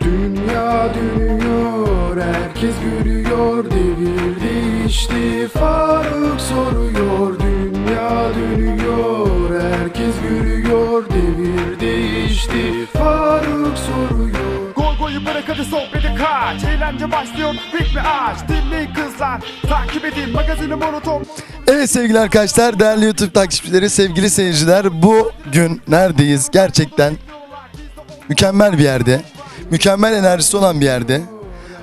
Dünya dönüyor, herkes gülüyor Devir değişti, Faruk soruyor Dünya dönüyor, herkes gülüyor Devir değişti, Faruk soruyor Gol golü bırak hadi sohbeti kaç Eğlence başlıyor ritmi aç Dinleyin kızlar Takip edin magazini monoton Evet sevgili arkadaşlar, değerli YouTube takipçileri, sevgili seyirciler. Bugün neredeyiz? Gerçekten mükemmel bir yerde. Mükemmel enerjisi olan bir yerde.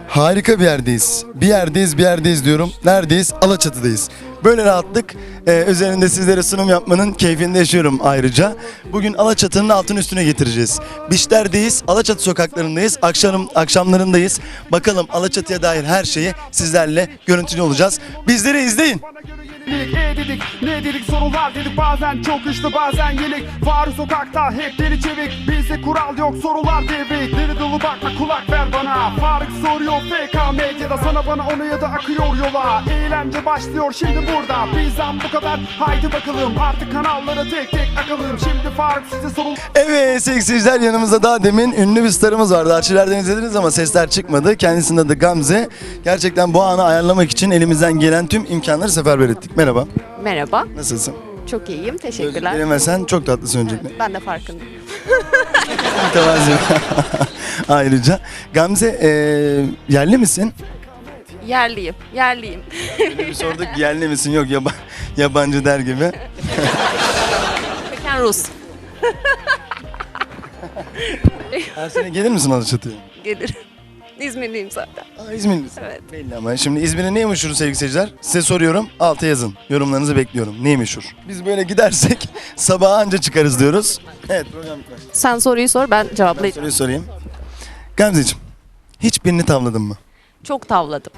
Harika bir yerdeyiz. Bir yerdeyiz, bir yerdeyiz diyorum. Neredeyiz? Alaçatı'dayız. Böyle rahatlık e, üzerinde sizlere sunum yapmanın keyfini yaşıyorum ayrıca. Bugün Alaçatı'nın altın üstüne getireceğiz. Bişler'deyiz, Alaçatı sokaklarındayız, akşam, akşamlarındayız. Bakalım Alaçatı'ya dair her şeyi sizlerle görüntülü olacağız. Bizleri izleyin. E dedik ne dedik sorular dedik Bazen çok güçlü bazen yenik Var sokakta hep deli çevik Bizde kural yok sorular devrik Deli dolu bakma kulak ver bana Faruk soruyor FK medyada Sana bana ona ya da akıyor yola Eğlence başlıyor şimdi burada Bizden bu kadar haydi bakalım Artık kanallara tek tek akalım Şimdi Faruk size sorun Evet seyirciler yanımızda daha demin ünlü bir starımız vardı. Arşivlerden izlediniz ama sesler çıkmadı. Kendisinin adı Gamze. Gerçekten bu anı ayarlamak için elimizden gelen tüm imkanları seferber ettik. Merhaba. Merhaba, Nasılsın? çok iyiyim. Teşekkürler. Gözlüklerime sen çok tatlısın öncelikle. Ben de farkındayım. Mütevazi. Ayrıca. Gamze eee, yerli misin? Yerliyim, yerliyim. Bir sorduk yerli misin? Yok yaba, yabancı der gibi. Köken Rus. Her sene gelir misin Alaçatı'ya? Gelir. İzmirliyim zaten. Aa, İzmirlisin. Evet. Belli ama. Şimdi İzmir'in neyi meşhur sevgili seyirciler? Size soruyorum. Alta yazın. Yorumlarınızı bekliyorum. Neyi meşhur? Biz böyle gidersek sabaha anca çıkarız diyoruz. Evet program bitmez. Sen soruyu sor, ben Ben cevaplayacağım. soruyu sorayım. Gamzeciğim, hiçbirini tavladın mı? Çok tavladım.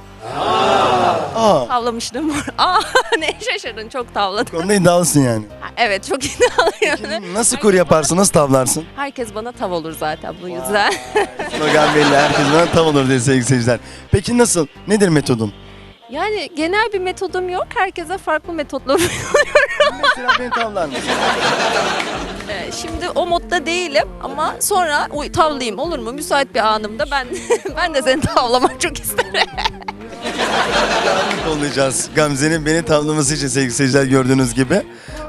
Aa, Tavlamıştım. Aa, ne şaşırdın, çok tavladım. konuda iddialısın yani. Ha, Evet, çok iddialıyım. Nasıl kur yaparsın, nasıl tavlarsın? Herkes bana tav olur zaten bu yüzden. Slogan belli, herkes bana tav olur diye sevgili seyirciler. Peki nasıl? Nedir metodun? Yani genel bir metodum yok. Herkese farklı metotlar Mesela beni tavlar mısın? Ee, Şimdi o modda değilim ama sonra uy, tavlayayım olur mu? Müsait bir anımda ben ben de seni tavlamak çok isterim. Kollayacağız. Gamze'nin beni tavlaması için sevgili seyirciler gördüğünüz gibi.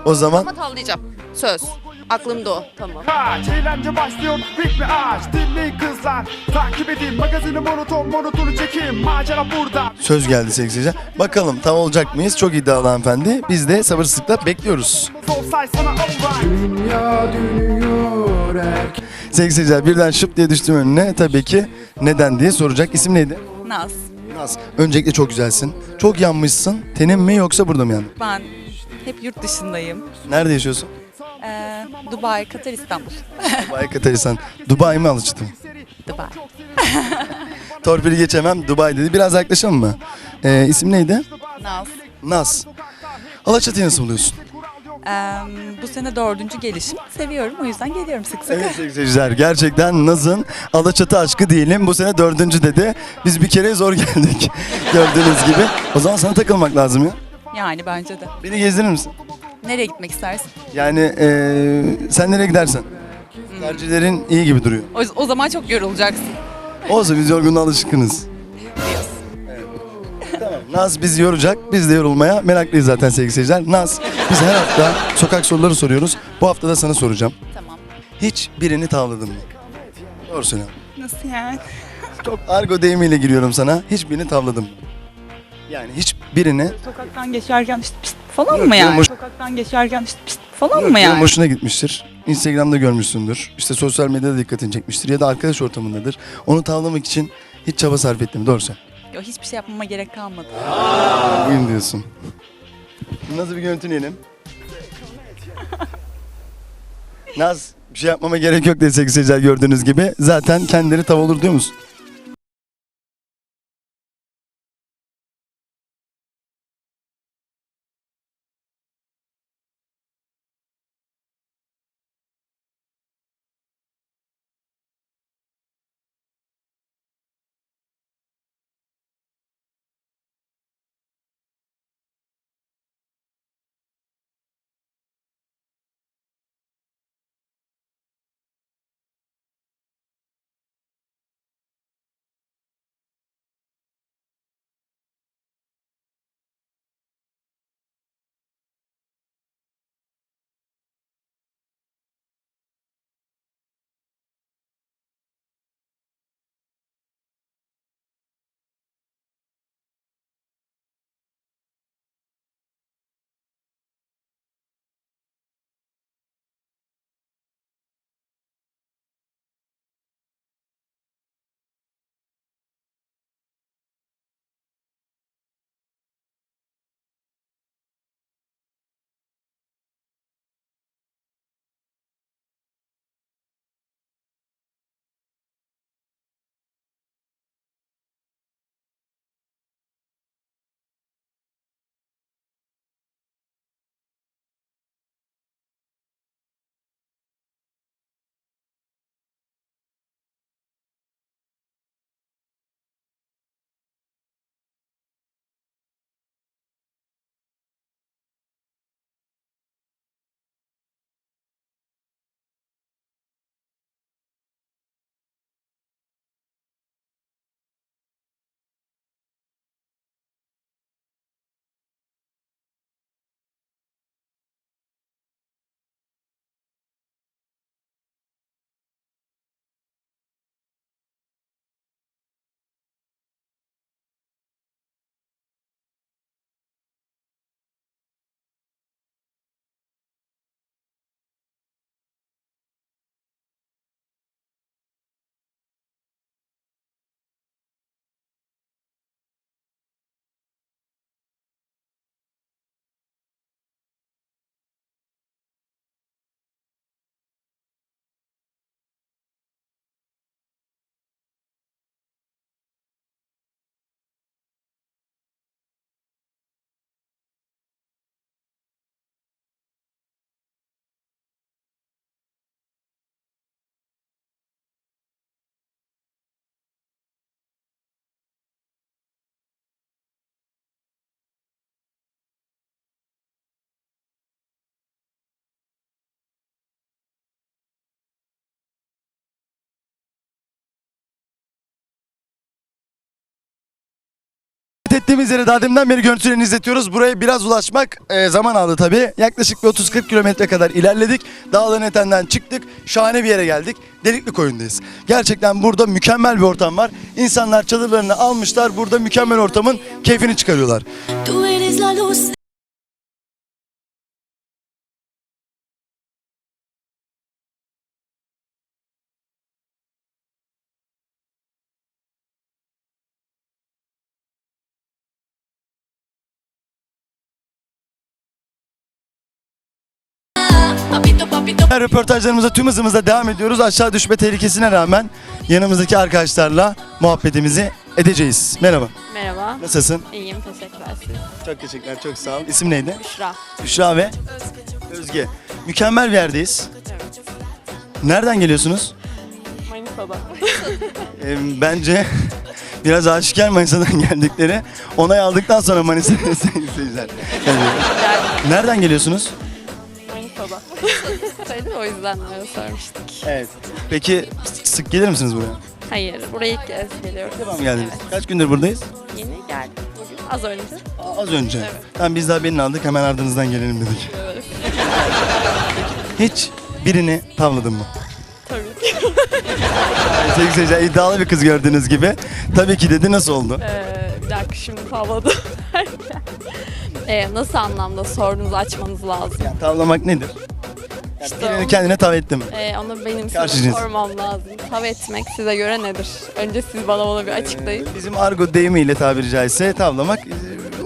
O zaman Ama tavlayacağım. Söz. Aklımda o. Tamam. kaç Eğlence başlıyor ritmi aç Dinleyin kızlar Takip edin magazini monoton monotonu çekim Macera burada söz geldi seyirciler. Bakalım tav olacak mıyız? Çok iddialı hanımefendi. Biz de sabırsızlıkla bekliyoruz. Dünya dönüyor, Sevgili seyirciler birden şıp diye düştüm önüne. Tabii ki neden diye soracak. İsim neydi? Naz. Naz. Öncelikle çok güzelsin. Çok yanmışsın. Tenin mi yoksa burada mı yandın? Ben hep yurt dışındayım. Nerede yaşıyorsun? Ee, Dubai, Katar, İstanbul. Dubai Kataristan. Dubai mi Alaçatı mı? Dubai. Torpili geçemem. Dubai dedi. Biraz yaklaşalım mı? Ee, isim neydi? Naz. Naz. Alaçatı'yı nasıl buluyorsun? Ee, bu sene dördüncü gelişim. Seviyorum o yüzden geliyorum sık sık. Evet sevgili seyirciler. Gerçekten Naz'ın Alaçatı aşkı diyelim. Bu sene dördüncü dedi. Biz bir kere zor geldik. Gördüğünüz gibi. O zaman sana takılmak lazım ya. Yani bence de. Beni gezdirir misin? Nereye gitmek istersin? Yani ee, sen nereye gidersen. Tercihlerin iyi gibi duruyor. O, o zaman çok yorulacaksın. Olsa biz yorgunluğa alışkınız. Evet. Tamam. Naz bizi yoracak. Biz de yorulmaya meraklıyız zaten sevgili seyirciler. Naz biz her hafta sokak soruları soruyoruz. Bu hafta da sana soracağım. Tamam. Hiç birini tavladın mı? Doğru söyle. Nasıl yani? Çok argo deyimiyle giriyorum sana. Hiç birini tavladın mı? Yani hiç birini Sokaktan geçerken işte pist falan Yok, mı yani? yumuş- Sokaktan geçerken işte pist falan mı yani? hoşuna gitmiştir. Instagram'da görmüşsündür. İşte sosyal medyada dikkatini çekmiştir. Ya da arkadaş ortamındadır. Onu tavlamak için hiç çaba sarf ettin mi? Doğru söyle. Yok, hiçbir şey yapmama gerek kalmadı. Bugün diyorsun. Nasıl bir görüntüleyelim? Naz bir şey yapmama gerek yok sevgili seyirciler gördüğünüz gibi. Zaten kendileri tav olur diyor musun? Ettiğimiz yere daha deminden beri görüntülerini izletiyoruz. Buraya biraz ulaşmak e, zaman aldı tabii. Yaklaşık bir 30-40 kilometre kadar ilerledik. Dağların etenden çıktık. Şahane bir yere geldik. Delikli koyundayız. Gerçekten burada mükemmel bir ortam var. İnsanlar çadırlarını almışlar. Burada mükemmel ortamın keyfini çıkarıyorlar. Her röportajlarımıza tüm hızımızla devam ediyoruz. Aşağı düşme tehlikesine rağmen yanımızdaki arkadaşlarla muhabbetimizi edeceğiz. Merhaba. Merhaba. Nasılsın? İyiyim teşekkürler. Çok teşekkürler. Çok sağ ol. İsim neydi? Büşra. Büşra ve Özge. Mükemmel bir yerdeyiz. Nereden geliyorsunuz? Manisa'da. Ee, bence biraz aşikar Manisa'dan geldikleri. Onay aldıktan sonra Manisa'ya seyirciler. Nereden geliyorsunuz? Söyledim o yüzden öyle sormuştuk. Evet. Peki sık gelir misiniz buraya? Hayır, buraya ilk kez geliyoruz. Tamam geldiniz. Evet. Kaç gündür buradayız? Yeni geldik bugün. Az önce. Aa, Az önce. Evet. Tamam biz daha birini aldık hemen ardınızdan gelelim dedik. Evet. Hiç birini tavladın mı? Tabii ki. Sevgili seyirciler iddialı bir kız gördüğünüz gibi. Tabii ki dedi nasıl oldu? Ee, bir dakika şimdi tavladım. ee, nasıl anlamda sorunuzu açmanız lazım? Yani tavlamak nedir? Yani İşte birini onu- kendine tav ettin mi? Ee, onu benim Karşı size cins. sormam lazım. Tav etmek size göre nedir? Önce siz bana bunu bir açıklayın. Ee, Bizim argo deyimiyle tabiri caizse tavlamak e,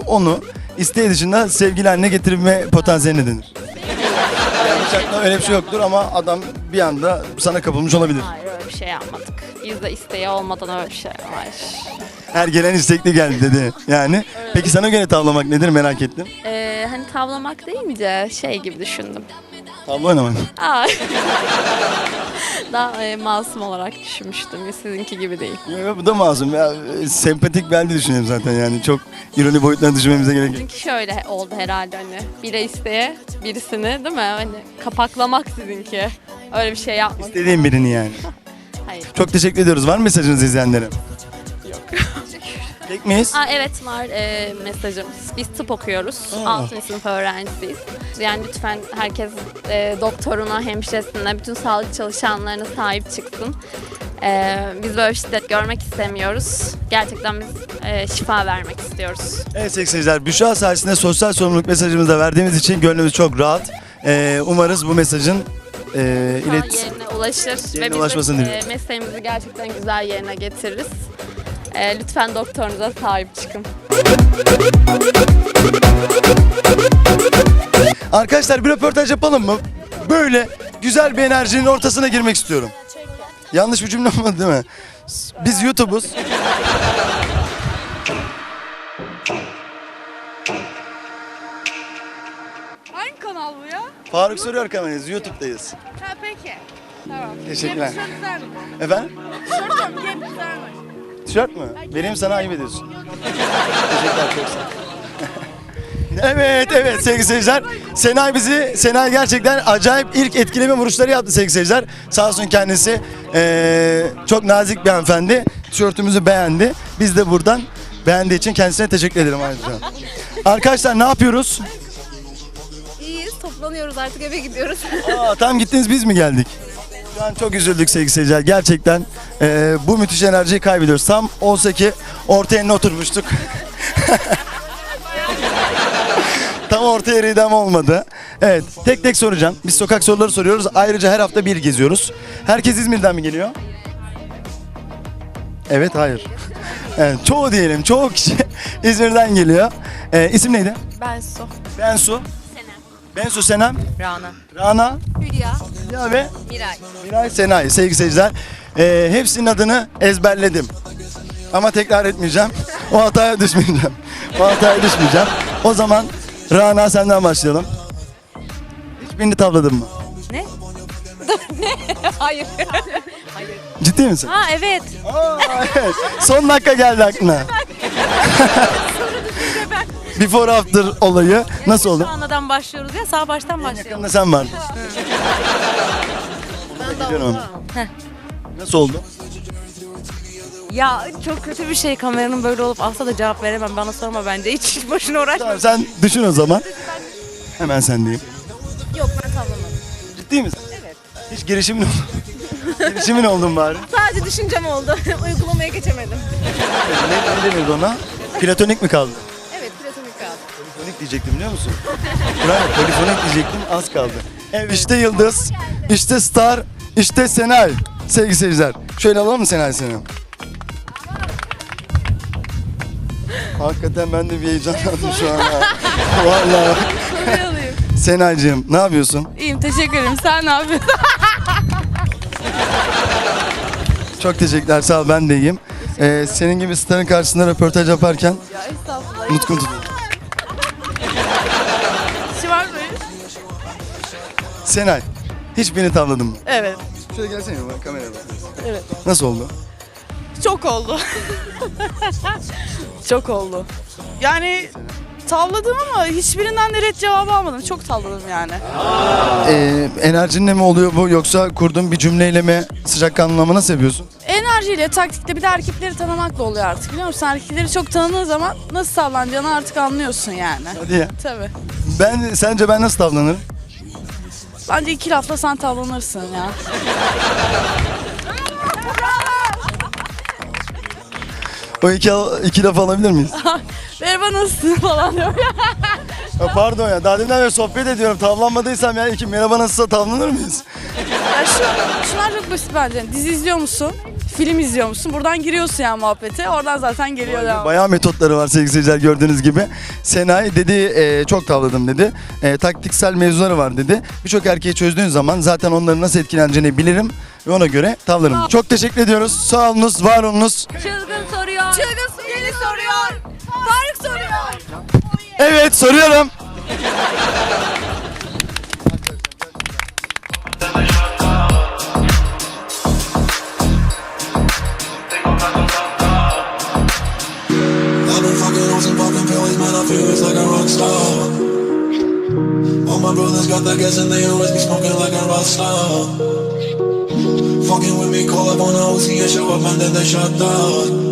onu isteği dışında sevgili haline getirme potansiyeline denir. Yani öyle bir şey yoktur ama adam bir anda sana kapılmış olabilir. Hayır şey yapmadık. Biz de isteği olmadan öyle bir şey var. Her gelen istekli geldi dedi. Yani peki sana göre tavlamak nedir merak ettim. Ee, hani tavlamak deyince şey gibi düşündüm. Tavla oynamak. Aa. Daha e, masum olarak düşünmüştüm. Sizinki gibi değil. Yo, yo, bu da masum. Ya, e, sempatik ben de düşünüyorum zaten yani. Çok ironi boyutlarına düşünmemize gerek yok. Çünkü şöyle oldu herhalde hani bire isteye birisini değil mi? Hani kapaklamak sizinki. Öyle bir şey yapmadım. İstediğim birini yani. Hayır. Çok teşekkür ediyoruz. Var mı mesajınız izleyenlere? Yok. Tek miyiz? Aa, evet var e, mesajımız. Biz tıp okuyoruz. Aa. 6. sınıf öğrencisiyiz. Yani lütfen herkes e, doktoruna, hemşiresine, bütün sağlık çalışanlarına sahip çıksın. E, biz böyle şiddet görmek istemiyoruz. Gerçekten biz e, şifa vermek istiyoruz. Evet sevgili seyirciler, Büşra sayesinde sosyal sorumluluk mesajımızı da verdiğimiz için gönlümüz çok rahat. Ee, umarız bu mesajın e, Daha ilet... yerine ulaşır Yerine ve ulaşmasını biz de, diliyorum. e, mesleğimizi gerçekten güzel yerine getiririz. E, lütfen doktorunuza sahip çıkın. Arkadaşlar bir röportaj yapalım mı? Böyle güzel bir enerjinin ortasına girmek istiyorum. Yanlış bir cümle olmadı değil mi? Biz YouTube'uz. Faruk soruyor kamerayız. YouTube'dayız. Ha peki. Tamam. Teşekkürler. Tişört güzel mi? Efendim? Tişört diyorum, gel güzel mi? Tişört mü? Vereyim sana ayıp ediyorsun. Teşekkürler çok sağ ol. Evet evet sevgili seyirciler. Senay bizi, Senay gerçekten acayip ilk etkileme vuruşları yaptı sevgili seyirciler. Sağ olsun kendisi eee, çok nazik bir hanımefendi. Tişörtümüzü beğendi. Biz de buradan beğendiği için kendisine teşekkür ederim ayrıca. Arkadaşlar ne yapıyoruz? Toplanıyoruz artık eve gidiyoruz. Aa, tam gittiniz biz mi geldik? Şu an çok üzüldük sevgili seyirciler. Gerçekten eee, bu müthiş enerjiyi kaybediyoruz. Tam olsa ki orta yerine oturmuştuk. Tam orta yeriydi ama olmadı. Evet tek tek soracağım. Biz sokak soruları soruyoruz. Ayrıca her hafta bir geziyoruz. Herkes İzmir'den mi geliyor? Evet hayır. Evet, çoğu diyelim. Çoğu kişi İzmir'den geliyor. Ee, isim neydi? Ben Su. Bensu. Bensu Senem. Rana. Rana. Hülya. Ya ve Miray. Miray Senay sevgili seyirciler. Ee, hepsinin adını ezberledim. Ama tekrar etmeyeceğim. O hataya düşmeyeceğim. O hataya düşmeyeceğim. O zaman Rana senden başlayalım. Hiçbirini tavladın mı? Ne? Hayır. Ciddi misin? Ha evet. Aa, evet. Son dakika geldi aklına. Before after olayı nasıl oldu? Şu anadan başlıyoruz ya, sağ baştan başlayalım. Yakında sen vardın. Geliyorum ama. Nasıl oldu? Ya çok kötü bir şey kameranın böyle olup asla da cevap veremem. Bana sorma bence. Hiç, hiç boşuna uğraşma. Tamam sen düşün o zaman. Hemen sendeyim. Yok ben tavlamadım. Ciddi misin? Evet. Hiç girişimin oldu. girişimin oldun bari. Sadece düşüncem oldu. Uygulamaya geçemedim. Ne, ne denirdi ona? Platonik mi kaldı? Polifonik diyecektim biliyor musun? Bravo, polifonik diyecektim az kaldı. Evet işte Yıldız, işte Star, işte Senay. Sevgili seyirciler. Şöyle alalım mı Senay seni? Hakikaten ben de bir heyecanlandım şu an. ha. Vallahi. Senaycığım ne yapıyorsun? İyiyim teşekkür ederim. Sen ne yapıyorsun? Çok teşekkürler sağ ol ben de iyiyim. Ee, senin gibi starın karşısında röportaj yaparken nutkum tutuyor. Senay, hiç beni tavladın mı? Evet. Şöyle gelsene bak kameraya bak. Evet. Nasıl oldu? Çok oldu. Çok oldu. Yani tavladım ama hiçbirinden de red cevabı almadım. Çok tavladım yani. Ee, enerjinle mi oluyor bu yoksa kurduğun bir cümleyle mi sıcakkanlılığına mı nasıl yapıyorsun? Enerjiyle, taktikle bir de erkekleri tanımakla oluyor artık biliyor musun? Erkekleri çok tanıdığın zaman nasıl sallanacağını artık anlıyorsun yani. Hadi ya. Tabii. Ben sence ben nasıl davranırım? Bence iki lafla sen tavlanırsın ya. O iki, iki laf alabilir miyiz? Merhaba nasılsın falan diyor. Ya pardon ya daha deminden beri sohbet ediyorum. Tavlanmadıysam yani iki merhaba nasılsa tavlanır mıyız? Ya şu, şunlar çok basit bence. Dizi izliyor musun? Film izliyor musun? Buradan giriyorsun ya muhabbete. Oradan zaten geliyor devam. Bayağı metotları var sevgili seyirciler gördüğünüz gibi. Senay dedi e, çok tavladım dedi. E, taktiksel mevzuları var dedi. Birçok erkeği çözdüğün zaman zaten onların nasıl etkileneceğini bilirim ve ona göre tavlarım. Çok teşekkür ediyoruz. Sağ olunuz, var olunuz. Çılgın soruyor. Çılgın yeni soruyor. Tarık soruyor. Evet soruyorum. Pills, man. I feel just like a rock star. All my brothers got that gas and they always be smoking like a rock star. Fucking with me, call up on OC and show up, man. Then they shut down.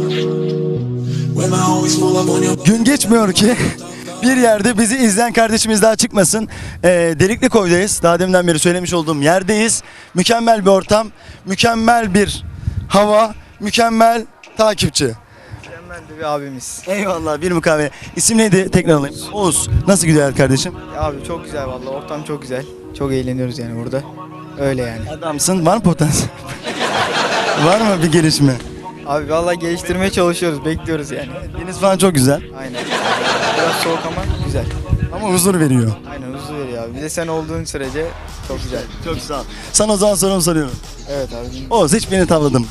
When my homies pull up on your Gün geçmiyor ki bir yerde bizi izleyen kardeşimiz daha çıkmasın. Ee, Delikli Koy'dayız. Daha deminden beri söylemiş olduğum yerdeyiz. Mükemmel bir ortam, mükemmel bir hava, mükemmel takipçi. De bir abimiz. Eyvallah bir mukavele. İsim neydi? Tekrar alayım. Oğuz. Nasıl gidiyor kardeşim? Ya abi çok güzel vallahi ortam çok güzel. Çok eğleniyoruz yani burada. Öyle yani. Adamsın. Var mı potansiyel? Var mı bir gelişme? Abi vallahi geliştirmeye çalışıyoruz. Bekliyoruz yani. Deniz falan çok güzel. Aynen. Biraz soğuk ama güzel. Ama huzur veriyor. Aynen huzur veriyor abi. Bir de sen olduğun sürece çok güzel. Çok sağ ol. Sana o zaman sorumu soruyorum. Evet abi. Oğuz hiç beni tavladım.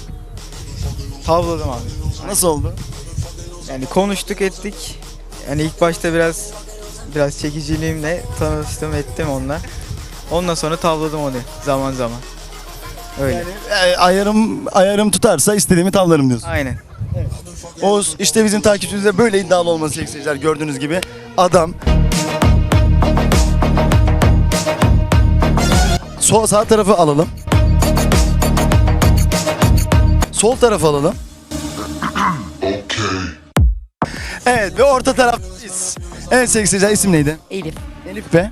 Tavladım abi. Nasıl oldu? Yani konuştuk ettik. Yani ilk başta biraz biraz çekiciliğimle tanıştım ettim onunla. Ondan sonra tavladım onu zaman zaman. Öyle. Yani, e, ayarım ayarım tutarsa istediğimi tavlarım diyorsun. Aynen. Oğuz işte bizim takipçimizde böyle iddialı olması sevgili seyirciler gördüğünüz gibi adam Sol sağ tarafı alalım. Sol tarafı alalım. Evet ve orta taraftayız. Evet sevgili seyirciler isim neydi? Elif. Elif ve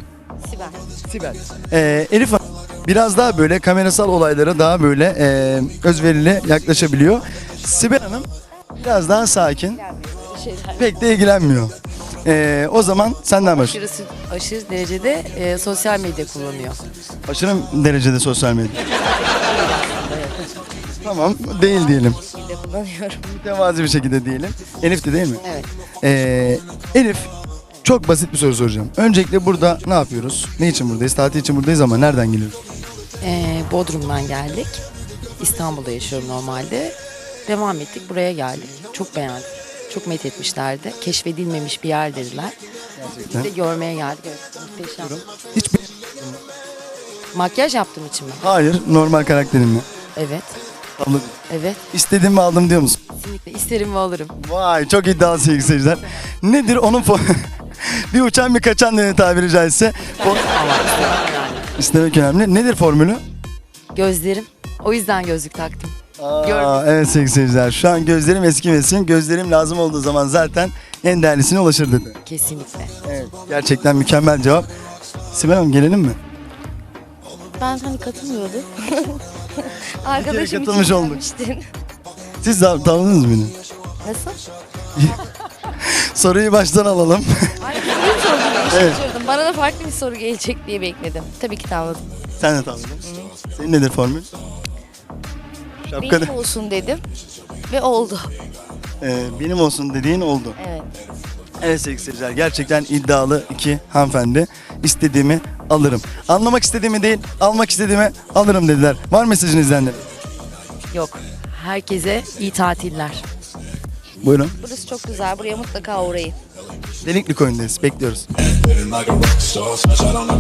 Sibel. Sibel. Ee, Elif Hanım biraz daha böyle kamerasal olaylara daha böyle e, özverili yaklaşabiliyor. Sibel Hanım biraz daha sakin. Pek de ilgilenmiyor. Ee, o zaman senden baş. Aşırı, aşırı derecede e, sosyal medya kullanıyor. Aşırı derecede sosyal medya. Tamam değil diyelim. Bir de kullanıyorum. Mütevazi bir şekilde diyelim. Elif de değil mi? Evet. Ee, Elif çok basit bir soru soracağım. Öncelikle burada ne yapıyoruz? Ne için buradayız? Tatil için buradayız ama nereden geliyoruz? Ee, Bodrum'dan geldik. İstanbul'da yaşıyorum normalde. Devam ettik. Buraya geldik. Çok beğendim. Çok met etmişlerdi. Keşfedilmemiş bir yer dediler. Biz de görmeye geldik. Evet, muhteşem. Hiç Makyaj yaptığım için mi? Hayır, normal karakterimle. Evet. Abla, Evet. İstediğimi aldım diyor musun? Kesinlikle isterim ve alırım. Vay çok iddialı sevgili seyirciler. Nedir onun fo- bir uçan bir kaçan diye tabiri caizse. O- Ama istemem yani. İstemek önemli. Nedir formülü? Gözlerim. O yüzden gözlük taktım. Aa, evet sevgili seyirciler. Şu an gözlerim eskimesin. Gözlerim lazım olduğu zaman zaten en değerlisine ulaşır dedi. Kesinlikle. Evet. Gerçekten mükemmel cevap. Sibel Hanım gelelim mi? Ben hani katılmıyordum. Arkadaşım katılmış olduk. gelmiştin. Siz de tanıdınız mı beni? Nasıl? Soruyu baştan alalım. Ay soruyu sordum. Evet. şaşırdım. Bana da farklı bir soru gelecek diye bekledim. Tabii ki tavladım. Sen de tanıdın. Senin nedir formül? Şapkalı. Benim olsun dedim. Ve oldu. Ee, benim olsun dediğin oldu. Evet. Evet sevgili seyirciler gerçekten iddialı iki hanımefendi. İstediğimi alırım. Anlamak istediğimi değil, almak istediğimi alırım dediler. Var mesajınız izleyenlere? Yok. Herkese iyi tatiller. Buyurun. Burası çok güzel. Buraya mutlaka uğrayın. Delikli koyundayız. Bekliyoruz. Feeling like a rockstar, smash out on a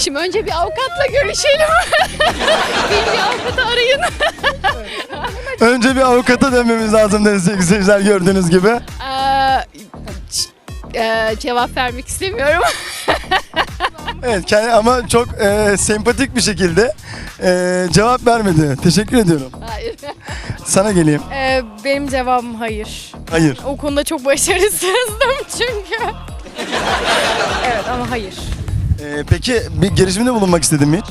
Şimdi önce bir avukatla görüşelim. bir, bir avukatı arayın. Önce bir avukata dönmemiz lazım dedi sevgili seyirciler gördüğünüz gibi. Ee, e, cevap vermek istemiyorum. Evet kendi ama çok e, sempatik bir şekilde e, cevap vermedi. Teşekkür ediyorum. Hayır. Sana geleyim. Ee, benim cevabım hayır. Hayır. O konuda çok başarısızdım çünkü. evet ama hayır. E, peki bir girişimde bulunmak istedin mi hiç?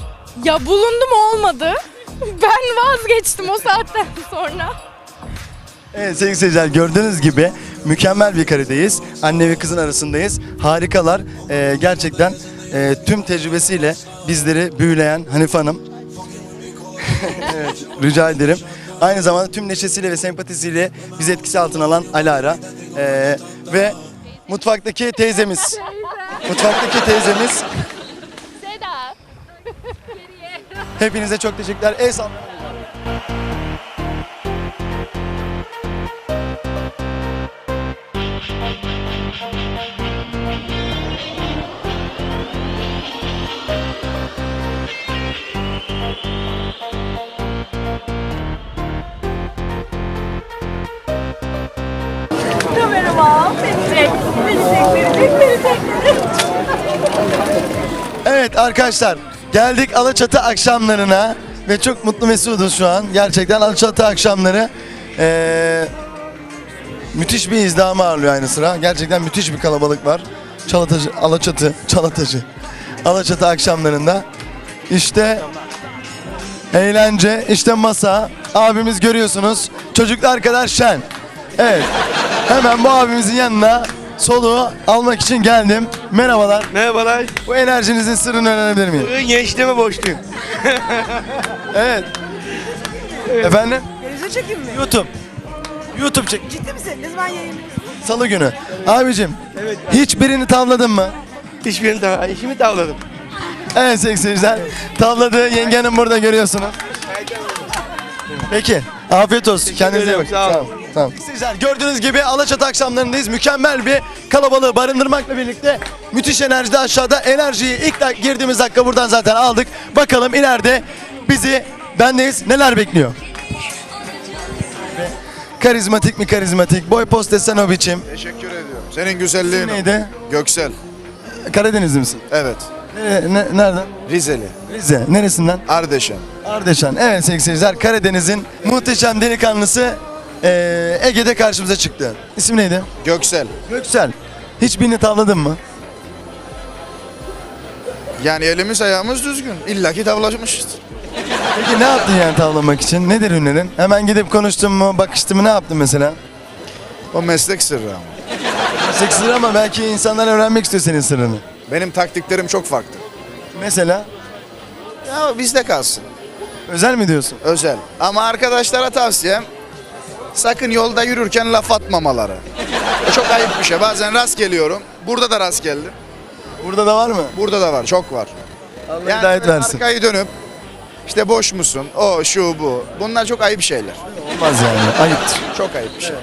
Ya bulundum olmadı. Ben vazgeçtim o saatten sonra. Evet sevgili seyirciler gördüğünüz gibi mükemmel bir karedeyiz. Anne ve kızın arasındayız. Harikalar. Ee, gerçekten e, tüm tecrübesiyle bizleri büyüleyen Hanife Hanım. evet, rica ederim. Aynı zamanda tüm neşesiyle ve sempatisiyle bizi etkisi altına alan Alara. Ee, ve mutfaktaki teyzemiz. Mutfaktaki teyzemiz. Hepinize çok teşekkürler. El sallayın. Evet arkadaşlar geldik Alaçatı akşamlarına ve çok mutlu mesuduz şu an. Gerçekten Alaçatı akşamları eee, müthiş bir izdiham ağırlıyor aynı sıra. Gerçekten müthiş bir kalabalık var. Çalatacı, Alaçatı, Çalatacı. Alaçatı akşamlarında. İşte eğlence, işte masa. Abimiz görüyorsunuz. Çocuklar kadar şen. Evet. Hemen bu abimizin yanına soluğu almak için geldim. Merhabalar. Merhabalar. Bu enerjinizin sırrını öğrenebilir miyim? Bugün gençliğime borçluyum. Evet. Efendim? Televizyon çekeyim mi? YouTube. YouTube çek. Ciddi misin? Ne zaman yayınlıyorsun? Salı günü. Abicim. Hiçbirini tavladın mı? Hiçbirini daha, işimi tavladım. Evet sevgili seyirciler. Tavladı. Yengenin burada görüyorsunuz. Peki. Afiyet olsun. Kendinize iyi bakın. sağ olun. Tamam. Sizler gördüğünüz gibi Alaçatı akşamlarındayız. Mükemmel bir kalabalığı barındırmakla birlikte müthiş enerjide aşağıda. Enerjiyi ilk dak- girdiğimiz dakika buradan zaten aldık. Bakalım ileride bizi bendeyiz neler bekliyor. Karizmatik mi karizmatik? Boy post desen o biçim. Teşekkür ediyorum. Senin güzelliğin o. Neydi? Göksel. Karadenizli misin? Evet. Nere- ne- nereden? Rizeli. Rize. Neresinden? Ardeşen. Ardeşen. Evet sevgili seyirciler Karadeniz'in muhteşem delikanlısı eee, Ege'de karşımıza çıktı. İsim neydi? Göksel. Göksel. Hiçbirini tavladın mı? Yani elimiz ayağımız düzgün. İlla ki tavlaşmışız. Peki ne yaptın yani tavlamak için? Nedir hünerin? Hemen gidip konuştun mu, bakıştın mı, ne yaptın mesela? O meslek sırrı ama. Meslek sırrı ama belki insanlar öğrenmek istiyor senin sırrını. Benim taktiklerim çok farklı. Mesela Ya bizde kalsın. özel mi diyorsun? Özel. Ama arkadaşlara tavsiyem sakın yolda yürürken laf atmamaları. O çok ayıp bir şey. Bazen rast geliyorum. Burada da rast geldim. Burada da var mı? Burada da var. Çok var. Allah Yani hidayet versin. arkayı dönüp işte boş musun? O şu bu. Bunlar çok ayıp şeyler. Olmaz yani. Ayıptır. Çok ayıp bir şey.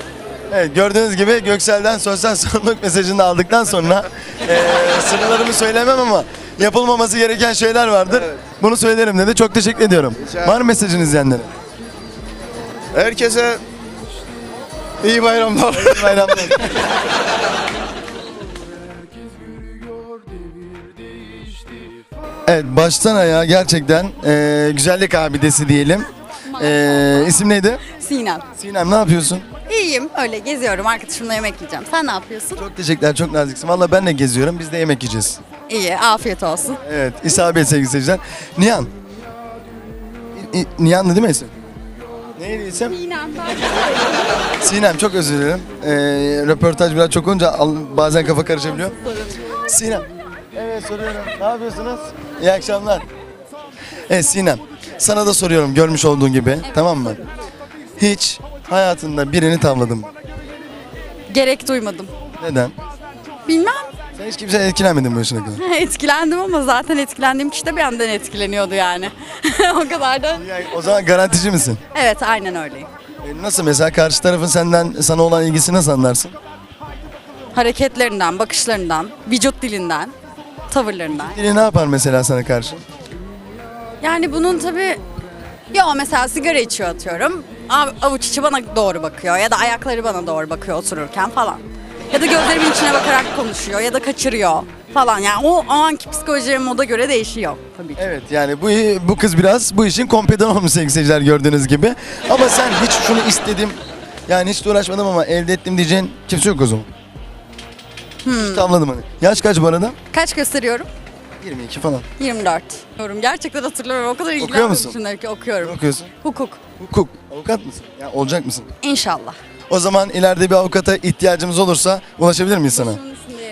Evet gördüğünüz gibi Göksel'den sosyal sorumluluk mesajını aldıktan sonra eee sırlarımı söylemem ama yapılmaması gereken şeyler vardır. Bunu söylerim dedi. Çok teşekkür ediyorum. Rica Var mı mesajınız izleyenlere? Herkese İyi bayramlar. İyi bayramlar. evet baştan ayağa gerçekten e, güzellik abidesi diyelim. E, isim neydi? Sinem. Sinem ne yapıyorsun? İyiyim öyle geziyorum arkadaşımla yemek yiyeceğim. Sen ne yapıyorsun? Çok teşekkürler çok naziksin. Valla ben de geziyorum biz de yemek yiyeceğiz. İyi afiyet olsun. Evet isabet sevgili seyirciler. Nihan. İ- İ- Nihan'dı değil mi isim? Neydi isim? Sinem. Sinem çok özür dilerim. Ee, röportaj biraz çok olunca al- bazen kafa karışabiliyor. Sinem. Evet soruyorum. Ne yapıyorsunuz? İyi akşamlar. Evet Sinem. Sana da soruyorum görmüş olduğun gibi. Tamam mı? Hiç hayatında birini tavladın mı? Gerek duymadım. Neden? Bilmem. Sen hiç kimseye etkilenmedin bu yaşına kadar. Etkilendim ama zaten etkilendiğim kişi de benden etkileniyordu yani. o kadar da. Yani o zaman garantici misin? Evet aynen öyleyim. E, Nasıl mesela karşı tarafın senden sana olan ilgisi nasıl anlarsın? Hareketlerinden, bakışlarından, vücut dilinden, tavırlarından. Biri ne yapar mesela sana karşı? Yani bunun tabii ya mesela sigara içiyor atıyorum. Av- Avuç içi bana doğru bakıyor ya da ayakları bana doğru bakıyor otururken falan. Ya da gözlerimin içine bakarak konuşuyor ya da kaçırıyor falan. Yani o anki psikoloji moda göre değişiyor tabii ki. Evet yani bu bu kız biraz bu işin kompedan olmuş sevgili seyirciler gördüğünüz gibi. Ama sen hiç şunu istedim yani hiç de uğraşmadım ama elde ettim diyeceğin kimse yok o zaman. Hiç tavladım hani. Yaş kaç bu arada? Kaç gösteriyorum? 22 falan. 24. Diyorum, Gerçekten hatırlamıyorum. O kadar musun? şunları ki okuyorum. Ne okuyorsun? Hukuk. Hukuk. Avukat mısın? Ya olacak mısın? İnşallah. O zaman ileride bir avukata ihtiyacımız olursa ulaşabilir miyiz sana?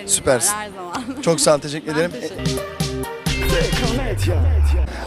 Süpersin. Her zaman. Çok sağ ol teşekkür ederim.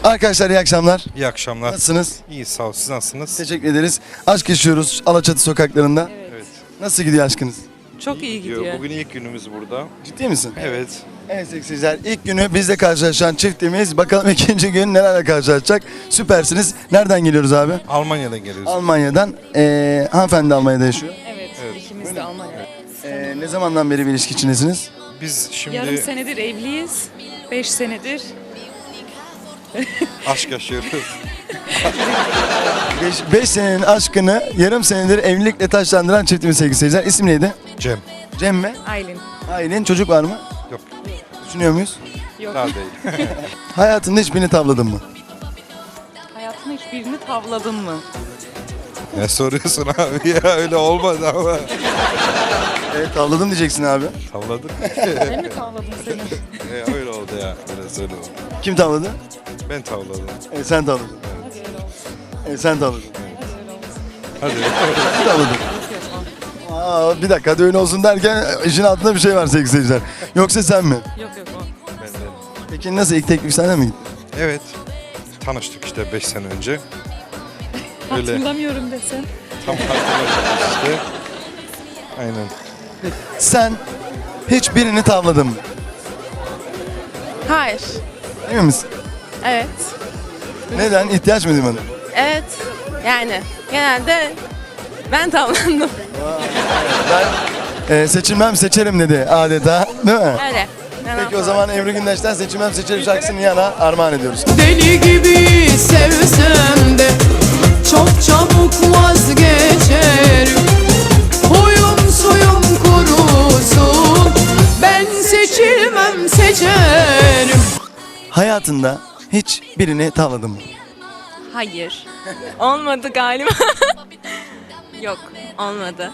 Arkadaşlar iyi akşamlar. İyi akşamlar. Nasılsınız? İyi sağ ol. Siz nasılsınız? Teşekkür ederiz. Aşk yaşıyoruz Alaçatı sokaklarında. Evet. Nasıl gidiyor aşkınız? Çok iyi gidiyor. Bugün ilk günümüz burada. Ciddi misin? Evet. Evet seksizler ilk günü bizle karşılaşan çiftimiz. Bakalım ikinci gün nelerle karşılaşacak. Süpersiniz. Nereden geliyoruz abi? Almanya'dan geliyoruz. Almanya'dan. Ee, hanımefendi Almanya'da yaşıyor. Evet, Evet. ikimiz de Almanya. Ee, ne zamandan beri bir ilişki içindesiniz? Biz şimdi Yarım senedir evliyiz. Beş senedir. aşk yaşıyoruz. 5 senenin aşkını yarım senedir evlilikle taşlandıran çiftimiz sevgili seyirciler. İsim neydi? Cem. Cem mi? Aylin. Aylin çocuk var mı? Yok. Düşünüyor muyuz? Yok. Daha değil. Hayatında hiçbirini tavladın mı? Hayatında hiçbirini tavladın mı? Ne soruyorsun abi ya öyle olmadı ama. Evet tavladım diyeceksin abi. Tavladık. Ben mi tavladım seni? E, öyle oldu ya. Öyle söyle oldu. Kim tavladı? Ben tavladım. Evet sen tavladın. Evet sen tavladın. Hadi. Kim tavladı? Aa, bir dakika hadi öyle olsun derken işin altında bir şey var sevgili seyirciler. Yoksa sen mi? Yok yok o. ben de. Peki nasıl ilk teklif senden mi gitti? Evet. Tanıştık işte 5 sene önce. Öyle Hatırlamıyorum desen. tam hatırlamıyoruz işte. Aynen. Sen hiçbirini tavladın mı? Hayır. Emin misin? Evet. Neden? İhtiyaç mı duymadın? Evet. Yani genelde ben tavlandım. Ee, seçilmem seçerim dedi adeta değil mi? Öyle. Peki o zaman Ebru Gündeş'ten seçilmem seçerim şarkısını yana armağan ediyoruz. Deli gibi sevsem de Çok çabuk vazgeçerim Huyum suyum kurusun Ben seçilmem seçerim Hayatında hiç birini tavladın mı? Hayır. Olmadı galiba. Yok olmadı.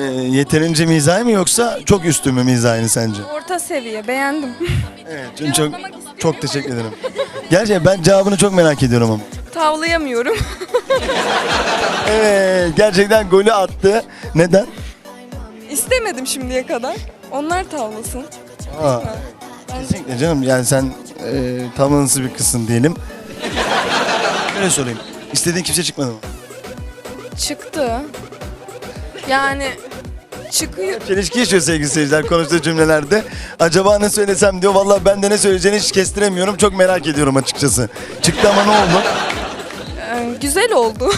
Ee, yeterince mizahi mi yoksa çok üstü mü mizahini sence? Orta seviye beğendim. Evet çünkü çok, çok teşekkür ederim. Gerçekten ben cevabını çok merak ediyorum ama. Tavlayamıyorum. Evet gerçekten golü attı. Neden? İstemedim şimdiye kadar. Onlar tavlasın. Aa, kesinlikle canım yani sen e, tavlanısı bir kızsın diyelim. Böyle sorayım. İstediğin kimse çıkmadı mı? Çıktı. Yani çıkıyor. Çelişki yaşıyor sevgili seyirciler konuştuğu cümlelerde. Acaba ne söylesem diyor. Vallahi ben de ne söyleyeceğini hiç kestiremiyorum. Çok merak ediyorum açıkçası. Çıktı ama ne oldu? Güzel oldu.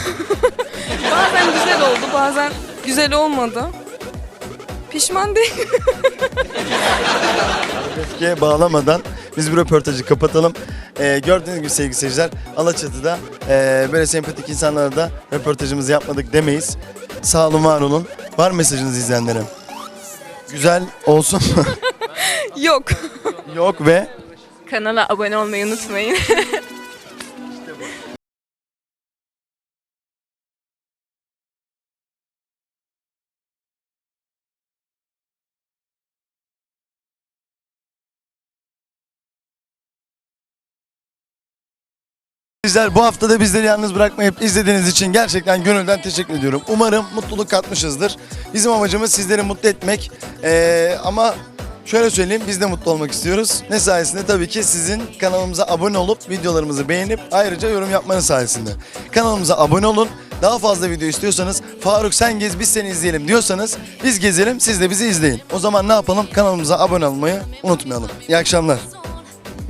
bazen güzel oldu, bazen güzel olmadı. Pişman değil. Eskiye bağlamadan biz bu röportajı kapatalım. Ee, gördüğünüz gibi sevgili seyirciler Alaçatı'da e, böyle sempatik insanlara da röportajımızı yapmadık demeyiz. Sağ olun var olun. Var mesajınız izleyenlere. Güzel olsun mu? Yok. Yok ve Kanala abone olmayı unutmayın. Sizler bu hafta da bizleri yalnız bırakmayıp izlediğiniz için gerçekten gönülden teşekkür ediyorum. Umarım mutluluk katmışızdır. Bizim amacımız sizleri mutlu etmek. Ee, ama şöyle söyleyeyim biz de mutlu olmak istiyoruz. Ne sayesinde? Tabii ki sizin kanalımıza abone olup videolarımızı beğenip ayrıca yorum yapmanız sayesinde. Kanalımıza abone olun. Daha fazla video istiyorsanız Faruk sen gez biz seni izleyelim diyorsanız biz gezelim siz de bizi izleyin. O zaman ne yapalım? Kanalımıza abone olmayı unutmayalım. İyi akşamlar.